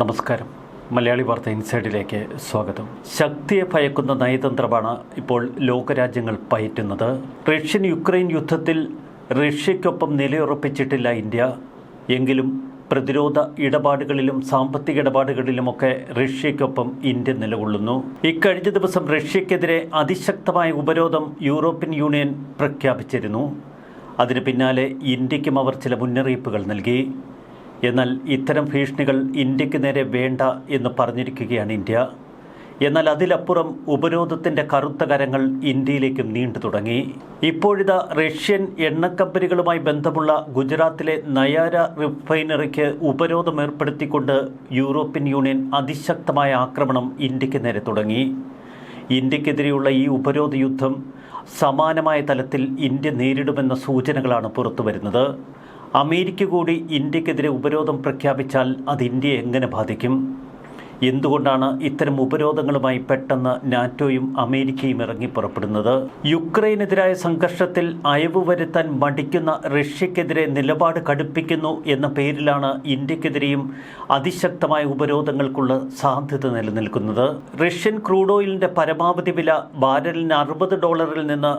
നമസ്കാരം. മലയാളി വാർത്ത ഇൻസൈഡിലേക്ക് സ്വാഗതം. ശക്തിയെ ഭയക്കുന്ന നയതന്ത്രമാണ് ഇപ്പോൾ ലോകരാജ്യങ്ങൾ പയറ്റുന്നത്. റഷ്യൻ യുക്രൈൻ യുദ്ധത്തിൽ റഷ്യയ്ക്കൊപ്പം നിലയുറപ്പിച്ചിട്ടില്ല ഇന്ത്യ. എങ്കിലും പ്രതിരോധ ഇടപാടുകളിലും സാമ്പത്തിക ഇടപാടുകളിലുമൊക്കെ റഷ്യയ്ക്കൊപ്പം ഇന്ത്യ നിലകൊള്ളുന്നു. ഇക്കഴിഞ്ഞ ദിവസം റഷ്യക്കെതിരെ അതിശക്തമായ ഉപരോധം യൂറോപ്യൻ യൂണിയൻ പ്രഖ്യാപിച്ചിരുന്നു. അതിന് പിന്നാലെ ഇന്ത്യക്കും അവർ ചില മുന്നറിയിപ്പുകൾ നൽകി. എന്നാൽ ഇത്തരം ഭീഷണികൾ ഇന്ത്യയ്ക്ക് നേരെ വേണ്ട എന്ന് പറഞ്ഞിരിക്കുകയാണ് ഇന്ത്യ. എന്നാൽ അതിലപ്പുറം ഉപരോധത്തിന്റെ കറുത്ത കരങ്ങൾ ഇന്ത്യയിലേക്കും നീണ്ടു തുടങ്ങി. ഇപ്പോഴിതാ റഷ്യൻ എണ്ണക്കമ്പനികളുമായി ബന്ധമുള്ള ഗുജറാത്തിലെ നയാര റിഫൈനറിക്ക് ഉപരോധം ഏർപ്പെടുത്തിക്കൊണ്ട് യൂറോപ്യൻ യൂണിയൻ അതിശക്തമായ ആക്രമണം ഇന്ത്യയ്ക്ക് നേരെ തുടങ്ങി. ഇന്ത്യക്കെതിരെയുള്ള ഈ ഉപരോധ യുദ്ധം സമാനമായ തലത്തിൽ ഇന്ത്യ നേരിടുമെന്ന സൂചനകളാണ് പുറത്തുവരുന്നത്. അമേരിക്ക കൂടി ഇന്ത്യക്കെതിരെ ഉപരോധം പ്രഖ്യാപിച്ചാൽ അത് ഇന്ത്യയെ എങ്ങനെ ബാധിക്കും? എന്തുകൊണ്ടാണ് ഇത്തരം ഉപരോധങ്ങളുമായി പെട്ടെന്ന് നാറ്റോയും അമേരിക്കയും ഇറങ്ങി പുറപ്പെടുന്നത്? യുക്രൈനെതിരായ സംഘർഷത്തിൽ അയവ് വരുത്താൻ മടിക്കുന്ന റഷ്യക്കെതിരെ നിലപാട് കടുപ്പിക്കുന്നു എന്ന പേരിലാണ് ഇന്ത്യക്കെതിരെയും അതിശക്തമായ ഉപരോധങ്ങൾക്കുള്ള സാധ്യത നിലനിൽക്കുന്നത്. റഷ്യൻ ക്രൂഡ് ഓയിലിന്റെ പരമാവധി വില ബാരലിന് അറുപത് ഡോളറിൽ നിന്ന്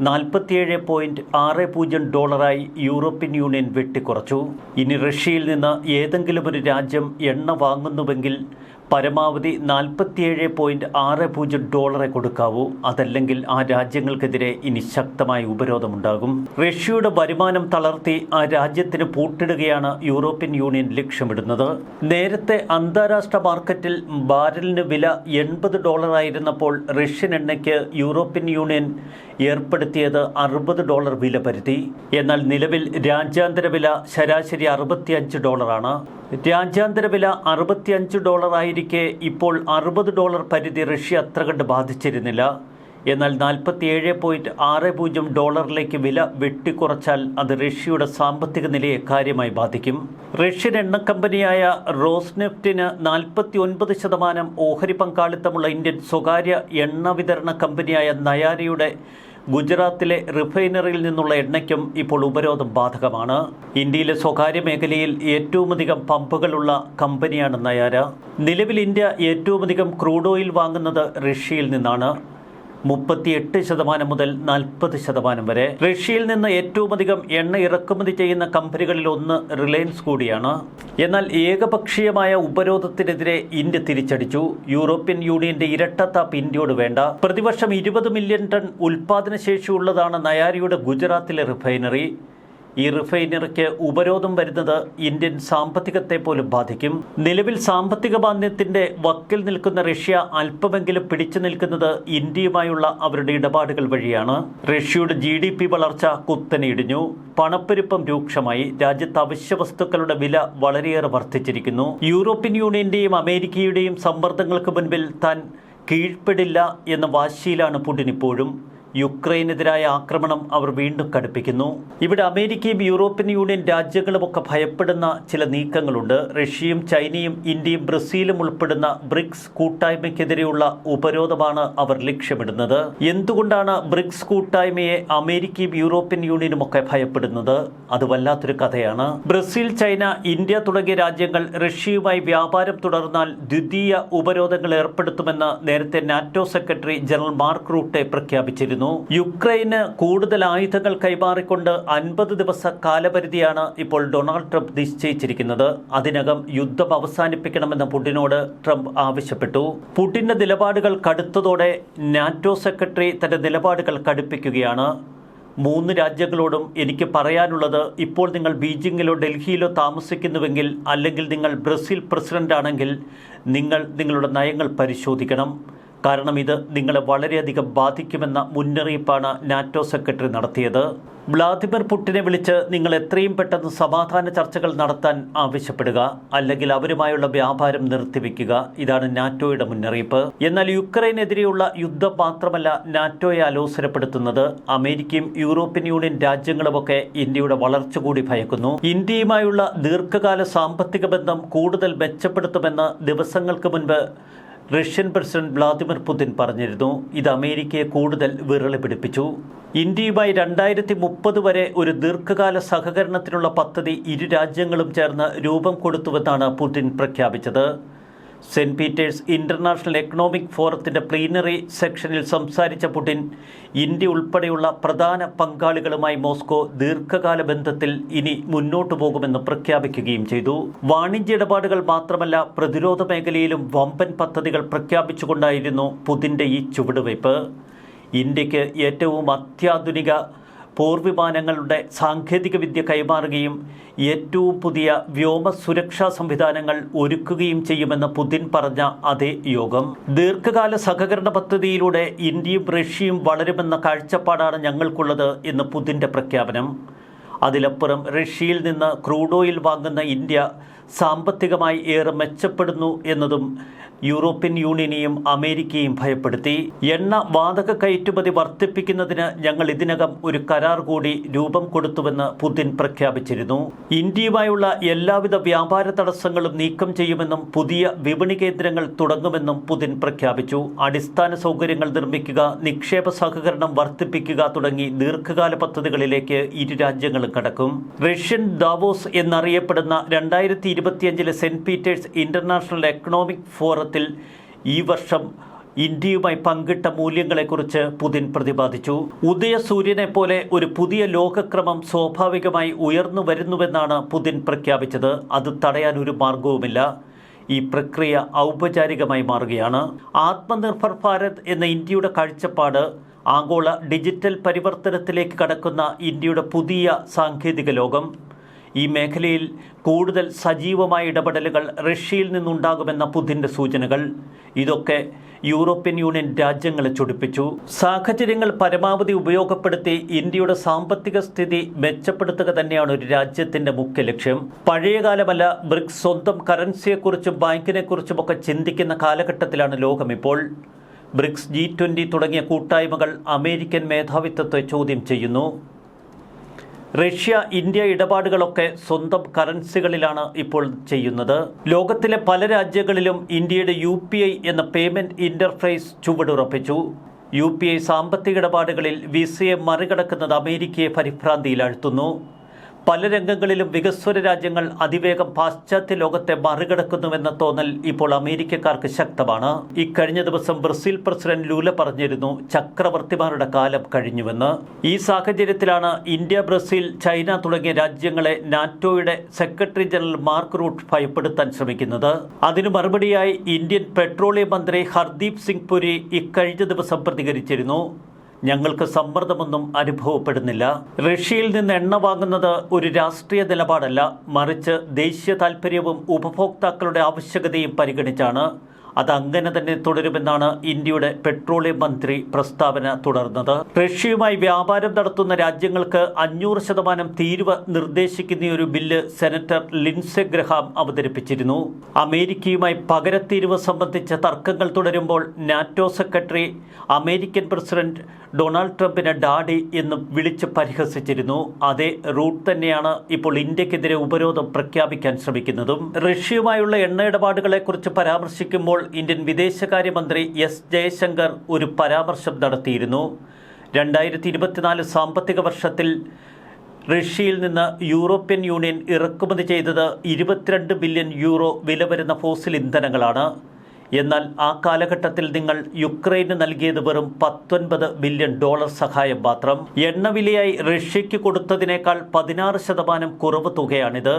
നാൽപ്പത്തിയേഴ് പോയിന്റ് ആറ് പൂജ്യം ഡോളറായി യൂറോപ്യൻ യൂണിയൻ വെട്ടിക്കുറച്ചു. ഇനി റഷ്യയിൽ നിന്ന് ഏതെങ്കിലും ഒരു രാജ്യം എണ്ണ വാങ്ങുന്നുവെങ്കിൽ പരമാവധി നാൽപ്പത്തിയേഴ് പോയിന്റ് ആറ് പൂജ്യം ഡോളറെ കൊടുക്കാവൂ. അതല്ലെങ്കിൽ ആ രാജ്യങ്ങൾക്കെതിരെ ഇനി ശക്തമായ ഉപരോധമുണ്ടാകും. റഷ്യയുടെ വരുമാനം തളർത്തി ആ രാജ്യത്തിന് പൂട്ടിടുകയാണ് യൂറോപ്യൻ യൂണിയൻ ലക്ഷ്യമിടുന്നത്. നേരത്തെ അന്താരാഷ്ട്ര മാർക്കറ്റിൽ ബാരലിന് വില എൺപത് ഡോളറായിരുന്നപ്പോൾ റഷ്യൻ എണ്ണയ്ക്ക് യൂറോപ്യൻ യൂണിയൻ ഏർപ്പെടുത്തിയത് അറുപത് ഡോളർ വില പരിധി. എന്നാൽ നിലവിൽ രാജ്യാന്തര വില ശരാശരി അറുപത്തിയഞ്ച് ഡോളറാണ്. രാജ്യാന്തര വില അറുപത്തിയഞ്ച് ഡോളറായിരിക്കെ ഇപ്പോൾ അറുപത് ഡോളർ പരിധി റഷ്യ അത്ര കണ്ട് ബാധിച്ചിരുന്നില്ല. എന്നാൽ നാൽപ്പത്തിയേഴ് പോയിന്റ് ആറ് പൂജ്യം ഡോളറിലേക്ക് വില വെട്ടിക്കുറച്ചാൽ അത് റഷ്യയുടെ സാമ്പത്തിക നിലയെ കാര്യമായി ബാധിക്കും. റഷ്യൻ എണ്ണ കമ്പനിയായ റോസ്നെഫ്റ്റിന് നാൽപ്പത്തി ഒൻപത് ശതമാനം ഓഹരി പങ്കാളിത്തമുള്ള ഇന്ത്യൻ സ്വകാര്യ എണ്ണ വിതരണ കമ്പനിയായ നയാരയുടെ ഗുജറാത്തിലെ റിഫൈനറിയിൽ നിന്നുള്ള എണ്ണയ്ക്കും ഇപ്പോൾ ഉപരോധം ബാധകമാണ്. ഇന്ത്യയിലെ സ്വകാര്യ മേഖലയിൽ ഏറ്റവുമധികം പമ്പുകളുള്ള കമ്പനിയാണ് നയാര. നിലവിൽ ഇന്ത്യ ഏറ്റവുമധികം ക്രൂഡ് ഓയിൽ വാങ്ങുന്നത് റഷ്യയിൽ നിന്നാണ്. മുപ്പത്തിയെട്ട് ശതമാനം മുതൽ നാൽപ്പത് ശതമാനം വരെ. റഷ്യയിൽ നിന്ന് ഏറ്റവും അധികം എണ്ണ ഇറക്കുമതി ചെയ്യുന്ന കമ്പനികളിൽ ഒന്ന് റിലയൻസ് കൂടിയാണ്. എന്നാൽ ഏകപക്ഷീയമായ ഉപരോധത്തിനെതിരെ ഇന്ത്യ തിരിച്ചടിച്ചു. യൂറോപ്യൻ യൂണിയന്റെ ഇരട്ടത്താപ്പ് ഇന്ത്യയോട് വേണ്ട. പ്രതിവർഷം ഇരുപത് മില്യൺ ടൺ ഉൽപാദന ശേഷിയുള്ളതാണ് നയാരിയുടെ ഗുജറാത്തിലെ റിഫൈനറി. ഈ റിഫൈനറിക്ക് ഉപരോധം വരുന്നത് ഇന്ത്യൻ സാമ്പത്തികത്തെ പോലും ബാധിക്കും. നിലവിൽ സാമ്പത്തിക മാന്ദ്യത്തിന്റെ വക്കിൽ നിൽക്കുന്ന റഷ്യ അല്പമെങ്കിലും പിടിച്ചു നിൽക്കുന്നത് ഇന്ത്യയുമായുള്ള അവരുടെ ഇടപാടുകൾ വഴിയാണ്. റഷ്യയുടെ ജി ഡി പി വളർച്ച കുത്തനെ ഇടിഞ്ഞു പണപ്പെരുപ്പം രൂക്ഷമായി. രാജ്യത്ത് അവശ്യ വസ്തുക്കളുടെ വില വളരെയേറെ വർദ്ധിച്ചിരിക്കുന്നു. യൂറോപ്യൻ യൂണിയന്റെയും അമേരിക്കയുടെയും സമ്മർദ്ദങ്ങൾക്ക് മുൻപിൽ താൻ കീഴ്പ്പെടില്ല എന്ന വാശിയിലാണ് പുടിൻ ഇപ്പോഴും. യുക്രൈനെതിരായ ആക്രമണം അവർ വീണ്ടും കടുപ്പിക്കുന്നു. ഇവിടെ അമേരിക്കയും യൂറോപ്യൻ യൂണിയൻ രാജ്യങ്ങളുമൊക്കെ ഭയപ്പെടുന്ന ചില നീക്കങ്ങളുണ്ട്. റഷ്യയും ചൈനയും ഇന്ത്യയും ബ്രസീലും ഉൾപ്പെടുന്ന ബ്രിക്സ് കൂട്ടായ്മയ്ക്കെതിരെയുള്ള ഉപരോധമാണ് അവർ ലക്ഷ്യമിടുന്നത്. എന്തുകൊണ്ടാണ് ബ്രിക്സ് കൂട്ടായ്മയെ അമേരിക്കയും യൂറോപ്യൻ യൂണിയനും ഒക്കെ ഭയപ്പെടുന്നത്? അത് വല്ലാത്തൊരു കഥയാണ്. ബ്രസീൽ ചൈന ഇന്ത്യ തുടങ്ങിയ രാജ്യങ്ങൾ റഷ്യയുമായി വ്യാപാരം തുടർന്നാൽ ദ്വിതീയ ഉപരോധങ്ങൾ ഏർപ്പെടുത്തുമെന്ന് നേരത്തെ NATO secretary general Mark Rutte പ്രഖ്യാപിച്ചിരുന്നു. യുക്രൈന് കൂടുതൽ ആയുധങ്ങൾ കൈമാറിക്കൊണ്ട് അൻപത് ദിവസ കാലപരിധിയാണ് ഇപ്പോൾ ഡൊണാൾഡ് ട്രംപ് നിശ്ചയിച്ചിരിക്കുന്നത്. അതിനകം യുദ്ധം അവസാനിപ്പിക്കണമെന്ന് പുടിനോട് ട്രംപ് ആവശ്യപ്പെട്ടു. പുടിന്റെ നിലപാടുകൾ കടുത്തതോടെ നാറ്റോ സെക്രട്ടറി തന്റെ നിലപാടുകൾ കടുപ്പിക്കുകയാണ്. മൂന്ന് രാജ്യങ്ങളോടും എനിക്ക് പറയാനുള്ളത് ഇപ്പോൾ നിങ്ങൾ ബീജിങ്ങിലോ ഡൽഹിയിലോ താമസിക്കുന്നുവെങ്കിൽ അല്ലെങ്കിൽ നിങ്ങൾ ബ്രസീൽ പ്രസിഡന്റ് ആണെങ്കിൽ നിങ്ങൾ നിങ്ങളുടെ നയങ്ങൾ പരിശോധിക്കണം. കാരണം ഇത് നിങ്ങളെ വളരെയധികം ബാധിക്കുമെന്ന മുന്നറിയിപ്പാണ് നാറ്റോ സെക്രട്ടറി നടത്തിയത്. വ്ളാദിമിർ പുട്ടിനെ വിളിച്ച് നിങ്ങൾ എത്രയും പെട്ടെന്ന് സമാധാന ചർച്ചകൾ നടത്താൻ ആവശ്യപ്പെടുക അല്ലെങ്കിൽ അവരുമായുള്ള വ്യാപാരം നിർത്തിവെക്കുക ഇതാണ് നാറ്റോയുടെ മുന്നറിയിപ്പ്. എന്നാൽ യുക്രൈനെതിരെയുള്ള യുദ്ധം മാത്രമല്ല നാറ്റോയെ അലോസരപ്പെടുത്തുന്നത്. അമേരിക്കയും യൂറോപ്യൻ യൂണിയൻ രാജ്യങ്ങളുമൊക്കെ ഇന്ത്യയുടെ വളർച്ച കൂടി ഭയക്കുന്നു. ഇന്ത്യയുമായുള്ള ദീർഘകാല സാമ്പത്തിക ബന്ധം കൂടുതൽ മെച്ചപ്പെടുത്തുമെന്ന് ദിവസങ്ങൾക്ക് മുൻപ് റഷ്യൻ പ്രസിഡന്റ് വ്ളാദിമിർ പുതിൻ പറഞ്ഞിരുന്നു ഇത് അമേരിക്കയെ കൂടുതൽ വിരളി പിടിപ്പിച്ചു. ഇന്ത്യയുമായി രണ്ടായിരത്തി മുപ്പത് വരെ ഒരു ദീർഘകാല സഹകരണത്തിനുള്ള പദ്ധതി ഇരു രാജ്യങ്ങളും ചേർന്ന് രൂപം കൊടുത്തുവെന്നാണ് പുതിൻ പ്രഖ്യാപിച്ചത്. സെന്റ് പീറ്റേഴ്സ് ഇന്റർനാഷണൽ എക്കണോമിക് ഫോറത്തിന്റെ പ്ലീനറി സെക്ഷനിൽ സംസാരിച്ച പുടിൻ ഇന്ത്യ ഉൾപ്പെടെയുള്ള പ്രധാന പങ്കാളികളുമായി മോസ്കോ ദീർഘകാല ബന്ധത്തിൽ ഇനി മുന്നോട്ടു പോകുമെന്ന് പ്രഖ്യാപിക്കുകയും ചെയ്തു. വാണിജ്യ ഇടപാടുകൾ മാത്രമല്ല പ്രതിരോധ മേഖലയിലും വമ്പൻ പദ്ധതികൾ പ്രഖ്യാപിച്ചുകൊണ്ടായിരുന്നു പുതിന്റെ ഈ ചുവടുവയ്പ്. ഇന്ത്യയ്ക്ക് ഏറ്റവും അത്യാധുനിക പോർവിമാനങ്ങളുടെ സാങ്കേതികവിദ്യ കൈമാറുകയും ഏറ്റവും പുതിയ വ്യോമ സുരക്ഷാ സംവിധാനങ്ങൾ ഒരുക്കുകയും ചെയ്യുമെന്ന് പുതിൻ പറഞ്ഞ അതേ യോഗം. ദീർഘകാല സഹകരണ പദ്ധതിയിലൂടെ ഇന്ത്യയും റഷ്യയും വളരുമെന്ന കാഴ്ചപ്പാടാണ് ഞങ്ങൾക്കുള്ളത് എന്ന് പുതിന്റെ പ്രഖ്യാപനം. അതിലപ്പുറം റഷ്യയിൽ നിന്ന് ക്രൂഡ് ഓയിൽ വാങ്ങുന്ന ഇന്ത്യ സാമ്പത്തികമായി ഏറെ മെച്ചപ്പെടുന്നു എന്നതും യൂറോപ്യൻ യൂണിയനെയും അമേരിക്കയും ഭയപ്പെടുത്തി. എണ്ണ വാതക കയറ്റുമതി വർദ്ധിപ്പിക്കുന്നതിന് ഞങ്ങൾ ഇതിനകം ഒരു കരാർ കൂടി രൂപം കൊടുത്തുവെന്ന് പുതിൻ പ്രഖ്യാപിച്ചിരുന്നു. ഇന്ത്യയുമായുള്ള എല്ലാവിധ വ്യാപാര തടസ്സങ്ങളും നീക്കം ചെയ്യുമെന്നും പുതിയ വിപണി കേന്ദ്രങ്ങൾ തുടങ്ങുമെന്നും പുതിൻ പ്രഖ്യാപിച്ചു. അടിസ്ഥാന സൗകര്യങ്ങൾ നിർമ്മിക്കുക നിക്ഷേപ സഹകരണം വർദ്ധിപ്പിക്കുക തുടങ്ങി ദീർഘകാല പദ്ധതികളിലേക്ക് ഇരു രാജ്യങ്ങളും കടക്കും. റഷ്യൻ ദാവോസ് എന്നറിയപ്പെടുന്ന രണ്ടായിരത്തി ഇരുപത്തിയഞ്ചിലെ സെന്റ് പീറ്റേഴ്സ് ഇന്റർനാഷണൽ എക്കണോമിക് ഫോറത്തിൽ ഈ വർഷം ഇന്ത്യയുമായി പങ്കിട്ട മൂല്യങ്ങളെക്കുറിച്ച് പുതിൻ പ്രതിപാദിച്ചു. ഉദയസൂര്യനെ പോലെ ഒരു പുതിയ ലോകക്രമം സ്വാഭാവികമായി ഉയർന്നു വരുന്നുവെന്നാണ് പുതിൻ പ്രഖ്യാപിച്ചത്. അത് തടയാൻ ഒരു മാർഗവുമില്ല ഈ പ്രക്രിയ ഔപചാരികമായി മാറുകയാണ്. ആത്മനിർഭർ ഭാരത് എന്ന ഇന്ത്യയുടെ കാഴ്ചപ്പാട് ആഗോള ഡിജിറ്റൽ പരിവർത്തനത്തിലേക്ക് കടക്കുന്ന ഇന്ത്യയുടെ പുതിയ സാങ്കേതിക ലോകം. ഈ മേഖലയിൽ കൂടുതൽ സജീവമായ ഇടപെടലുകൾ റഷ്യയിൽ നിന്നുണ്ടാകുമെന്ന പുതിന്റെ സൂചനകൾ. ഇതൊക്കെ യൂറോപ്യൻ യൂണിയൻ രാജ്യങ്ങളെ ചൊടിപ്പിച്ചു. സാഹചര്യങ്ങൾ പരമാവധി ഉപയോഗപ്പെടുത്തി ഇന്ത്യയുടെ സാമ്പത്തിക സ്ഥിതി മെച്ചപ്പെടുത്തുക തന്നെയാണ് ഒരു രാജ്യത്തിന്റെ മുഖ്യ ലക്ഷ്യം. പഴയകാലമല്ല ബ്രിക്സ് സ്വന്തം കറൻസിയെക്കുറിച്ചും ബാങ്കിനെക്കുറിച്ചുമൊക്കെ ചിന്തിക്കുന്ന കാലഘട്ടത്തിലാണ് ലോകം ഇപ്പോൾ. ബ്രിക്സ് ജി ട്വന്റി തുടങ്ങിയ കൂട്ടായ്മകൾ അമേരിക്കൻ മേധാവിത്വത്തെ ചോദ്യം ചെയ്യുന്നു. റഷ്യ ഇന്ത്യ ഇടപാടുകളൊക്കെ സ്വന്തം കറൻസികളിലാണ് ഇപ്പോൾ ചെയ്യുന്നത്. ലോകത്തിലെ പല രാജ്യങ്ങളിലും ഇന്ത്യയുടെ യു എന്ന പേയ്മെന്റ് ഇന്റർഫേസ് ചുവടുറപ്പിച്ചു. യു പി ഐ സാമ്പത്തിക ഇടപാടുകളിൽ വിസയെ മറികടക്കുന്നത് അമേരിക്കയെ പരിഭ്രാന്തിയിലാഴ്ത്തുന്നു. പല രംഗങ്ങളിലും വികസ്വര രാജ്യങ്ങൾ അതിവേഗം പാശ്ചാത്യ ലോകത്തെ മറികടക്കുന്നുവെന്ന തോന്നൽ ഇപ്പോൾ അമേരിക്കക്കാർക്ക് ശക്തമാണ്. ഇക്കഴിഞ്ഞ ദിവസം ബ്രസീൽ പ്രസിഡന്റ് ലൂല പറഞ്ഞിരുന്നു ചക്രവർത്തിമാരുടെ കാലം കഴിഞ്ഞുവെന്ന്. ഈ സാഹചര്യത്തിലാണ് ഇന്ത്യ ബ്രസീൽ ചൈന തുടങ്ങിയ രാജ്യങ്ങളെ നാറ്റോയുടെ സെക്രട്ടറി ജനറൽ മാർക്ക് റൂട്ട് ഭയപ്പെടുത്താൻ ശ്രമിക്കുന്നത്. അതിനു മറുപടിയായി ഇന്ത്യൻ പെട്രോളിയം മന്ത്രി ഹർദീപ് സിംഗ് പുരി ഇക്കഴിഞ്ഞ ദിവസം പ്രതികരിച്ചിരുന്നു. ഞങ്ങൾക്ക് സമ്മർദ്ദമൊന്നും അനുഭവപ്പെടുന്നില്ല. റഷ്യയിൽ നിന്ന് എണ്ണ വാങ്ങുന്നത് ഒരു രാഷ്ട്രീയ നിലപാടല്ല. മറിച്ച് ദേശീയ താൽപ്പര്യവും ഉപഭോക്താക്കളുടെ ആവശ്യകതയും പരിഗണിച്ചാണ്. അത് അങ്ങനെ തന്നെ തുടരുമെന്നാണ് ഇന്ത്യയുടെ പെട്രോളിയം മന്ത്രി പ്രസ്താവന തുടർന്നത്. റഷ്യയുമായി വ്യാപാരം നടത്തുന്ന രാജ്യങ്ങൾക്ക് അഞ്ഞൂറ് ശതമാനം തീരുവ നിർദ്ദേശിക്കുന്ന ഒരു ബില്ല് സെനറ്റർ ലിൻസെ ഗ്രഹാം അവതരിപ്പിച്ചിരുന്നു. അമേരിക്കയുമായി പകരത്തീരുവ സംബന്ധിച്ച തർക്കങ്ങൾ തുടരുമ്പോൾ NATO secretary American president Donald ട്രംപിനെ ഡാഡി എന്ന് വിളിച്ച് പരിഹസിച്ചിരുന്നു. അതേ റൂട്ട് തന്നെയാണ് ഇപ്പോൾ ഇന്ത്യക്കെതിരെ ഉപരോധം പ്രഖ്യാപിക്കാൻ ശ്രമിക്കുന്നതും. റഷ്യയുമായുള്ള എണ്ണ ഇടപാടുകളെക്കുറിച്ച് പരാമർശിക്കുമ്പോൾ ഇന്ത്യൻ വിദേശകാര്യമന്ത്രി എസ് ജയശങ്കർ ഒരു പരാമർശം നടത്തിയിരുന്നു. രണ്ടായിരത്തി ഇരുപത്തിനാല് സാമ്പത്തിക വർഷത്തിൽ റഷ്യയിൽ നിന്ന് യൂറോപ്യൻ യൂണിയൻ ഇറക്കുമതി ചെയ്തത് ഇരുപത്തിരണ്ട് ബില്യൺ യൂറോ വില വരുന്ന ഫോസിൽ ഇന്ധനങ്ങളാണ്. എന്നാൽ ആ കാലഘട്ടത്തിൽ നിങ്ങൾ യുക്രൈന് നൽകിയത് വെറും പത്തൊൻപത് ബില്യൺ ഡോളർ സഹായം മാത്രം. എണ്ണവിലയായി റഷ്യയ്ക്ക് കൊടുത്തതിനേക്കാൾ പതിനാറ് ശതമാനം കുറവ് തുകയാണിത്.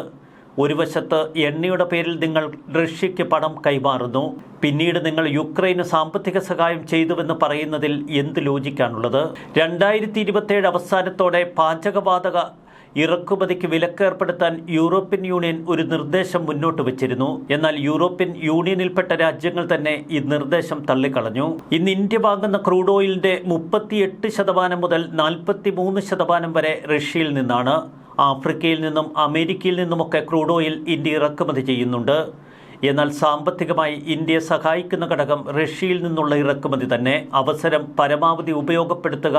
ഒരു വശത്ത് എണ്ണയുടെ പേരിൽ നിങ്ങൾ റഷ്യയ്ക്ക് പണം കൈമാറുന്നു. പിന്നീട് നിങ്ങൾ യുക്രൈന് സാമ്പത്തിക സഹായം ചെയ്തുവെന്ന് പറയുന്നതിൽ എന്ത് ലോജിക്കാണുള്ളത്? രണ്ടായിരത്തി ഇരുപത്തേഴ് അവസാനത്തോടെ പാചകവാതക ഇറക്കുമതിക്ക് വിലക്ക് ഏർപ്പെടുത്താൻ യൂറോപ്യൻ യൂണിയൻ ഒരു നിർദ്ദേശം മുന്നോട്ട് വച്ചിരുന്നു. എന്നാൽ യൂറോപ്യൻ യൂണിയനിൽപ്പെട്ട രാജ്യങ്ങൾ തന്നെ ഈ നിർദ്ദേശം തള്ളിക്കളഞ്ഞു. ഇന്ന് ഇന്ത്യ വാങ്ങുന്ന ക്രൂഡ് ഓയിലിന്റെ മുപ്പത്തിയെട്ട് ശതമാനം മുതൽ നാൽപ്പത്തി മൂന്ന് ശതമാനം വരെ റഷ്യയിൽ നിന്നാണ്. ആഫ്രിക്കയിൽ നിന്നും അമേരിക്കയിൽ നിന്നുമൊക്കെ ക്രൂഡ് ഓയിൽ ഇന്ത്യ ഇറക്കുമതി ചെയ്യുന്നുണ്ട്. എന്നാൽ സാമ്പത്തികമായി ഇന്ത്യയെ സഹായിക്കുന്ന ഘടകം റഷ്യയിൽ നിന്നുള്ള ഇറക്കുമതി തന്നെ അവസരം പരമാവധി ഉപയോഗപ്പെടുത്തുക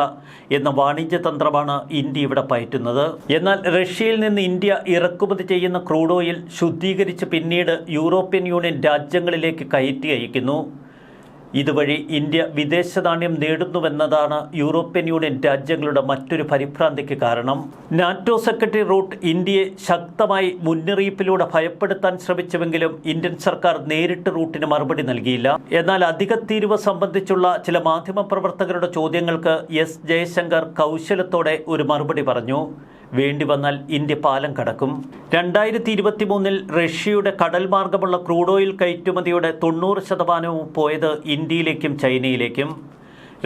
എന്ന വാണിജ്യ തന്ത്രമാണ് ഇന്ത്യ ഇവിടെ പയറ്റുന്നത്. എന്നാൽ റഷ്യയിൽ നിന്ന് ഇന്ത്യ ഇറക്കുമതി ചെയ്യുന്ന ക്രൂഡ് ഓയിൽ ശുദ്ധീകരിച്ച് പിന്നീട് യൂറോപ്യൻ യൂണിയൻ രാജ്യങ്ങളിലേക്ക് കയറ്റി അയക്കുന്നു. ഇതുവഴി ഇന്ത്യ വിദേശ നാണ്യം നേടുന്നുവെന്നതാണ് യൂറോപ്യൻ യൂണിയൻ രാജ്യങ്ങളുടെ മറ്റൊരു പരിഭ്രാന്തിക്ക് കാരണം. നാറ്റോ സെക്രട്ടറി റൂട്ട് ഇന്ത്യയെ ശക്തമായി മുന്നറിയിപ്പിലൂടെ ഭയപ്പെടുത്താൻ ശ്രമിച്ചുവെങ്കിലും ഇന്ത്യൻ സർക്കാർ നേരിട്ട് റൂട്ടിന് മറുപടി നൽകിയില്ല. എന്നാൽ അധിക തീരുവ സംബന്ധിച്ചുള്ള ചില മാധ്യമപ്രവർത്തകരുടെ ചോദ്യങ്ങൾക്ക് എസ് ജയശങ്കർ കൗശലത്തോടെ ഒരു മറുപടി പറഞ്ഞു. വേണ്ടി വന്നാൽ ഇന്ത്യ പാലം കടക്കും. രണ്ടായിരത്തി ഇരുപത്തി മൂന്നിൽ റഷ്യയുടെ കടൽ മാർഗമുള്ള ക്രൂഡ് ഓയിൽ കയറ്റുമതിയുടെ തൊണ്ണൂറ് ശതമാനവും പോയത് ഇന്ത്യയിലേക്കും ചൈനയിലേക്കും.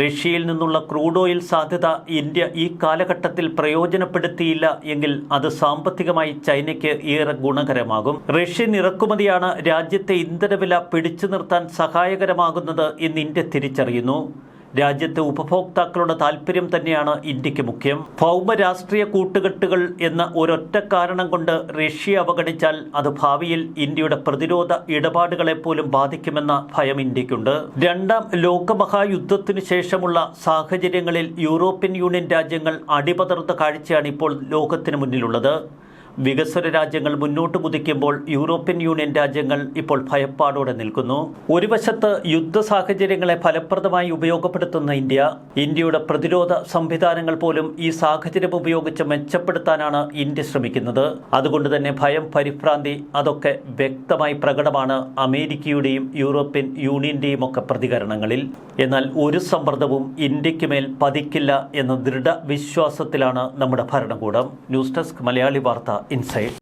റഷ്യയിൽ നിന്നുള്ള ക്രൂഡ് ഓയിൽ സാധ്യത ഇന്ത്യ ഈ കാലഘട്ടത്തിൽ പ്രയോജനപ്പെടുത്തിയില്ല എങ്കിൽ അത് സാമ്പത്തികമായി ചൈനയ്ക്ക് ഏറെ ഗുണകരമാകും. റഷ്യൻ ഇറക്കുമതിയാണ് രാജ്യത്തെ ഇന്ധനവില പിടിച്ചു നിർത്താൻ സഹായകരമാകുന്നത് എന്ന് ഇന്ത്യ തിരിച്ചറിയുന്നു. രാജ്യത്തെ ഉപഭോക്താക്കളുടെ താല്പര്യം തന്നെയാണ് ഇന്ത്യയ്ക്ക് മുഖ്യം. ഭൗമ രാഷ്ട്രീയ കൂട്ടുകെട്ടുകൾ എന്ന ഒരൊറ്റ കാരണം കൊണ്ട് റഷ്യ അവഗണിച്ചാൽ അത് ഭാവിയിൽ ഇന്ത്യയുടെ പ്രതിരോധ ഇടപാടുകളെ പോലും ബാധിക്കുമെന്ന ഭയം ഇന്ത്യക്കുണ്ട്. രണ്ടാം ലോകമഹായുദ്ധത്തിനു ശേഷമുള്ള സാഹചര്യങ്ങളിൽ യൂറോപ്യൻ യൂണിയൻ രാജ്യങ്ങൾ അടിപതർത്ത കാഴ്ചയാണ് ഇപ്പോൾ ലോകത്തിന് മുന്നിലുള്ളത്. വികസ്വര രാജ്യങ്ങൾ മുന്നോട്ട് കുതിക്കുമ്പോൾ യൂറോപ്യൻ യൂണിയൻ രാജ്യങ്ങൾ ഇപ്പോൾ ഭയപ്പാടോടെ നിൽക്കുന്നു. ഒരു വശത്ത് യുദ്ധ സാഹചര്യങ്ങളെ ഫലപ്രദമായി ഉപയോഗപ്പെടുത്തുന്ന ഇന്ത്യ ഇന്ത്യയുടെ പ്രതിരോധ സംവിധാനങ്ങൾ പോലും ഈ സാഹചര്യം ഉപയോഗിച്ച് മെച്ചപ്പെടുത്താനാണ് ഇന്ത്യ ശ്രമിക്കുന്നത്. അതുകൊണ്ട് തന്നെ ഭയം പരിഭ്രാന്തി അതൊക്കെ വ്യക്തമായി പ്രകടമാണ് അമേരിക്കയുടെയും യൂറോപ്യൻ യൂണിയന്റെയും ഒക്കെ പ്രതികരണങ്ങളിൽ. എന്നാൽ ഒരു സമ്മർദ്ദവും ഇന്ത്യയ്ക്ക് മേൽ പതിക്കില്ല എന്ന ദൃഢവിശ്വാസത്തിലാണ് നമ്മുടെ ഭരണകൂടം. ന്യൂസ് ഡെസ്ക് മലയാളി വാർത്ത inside.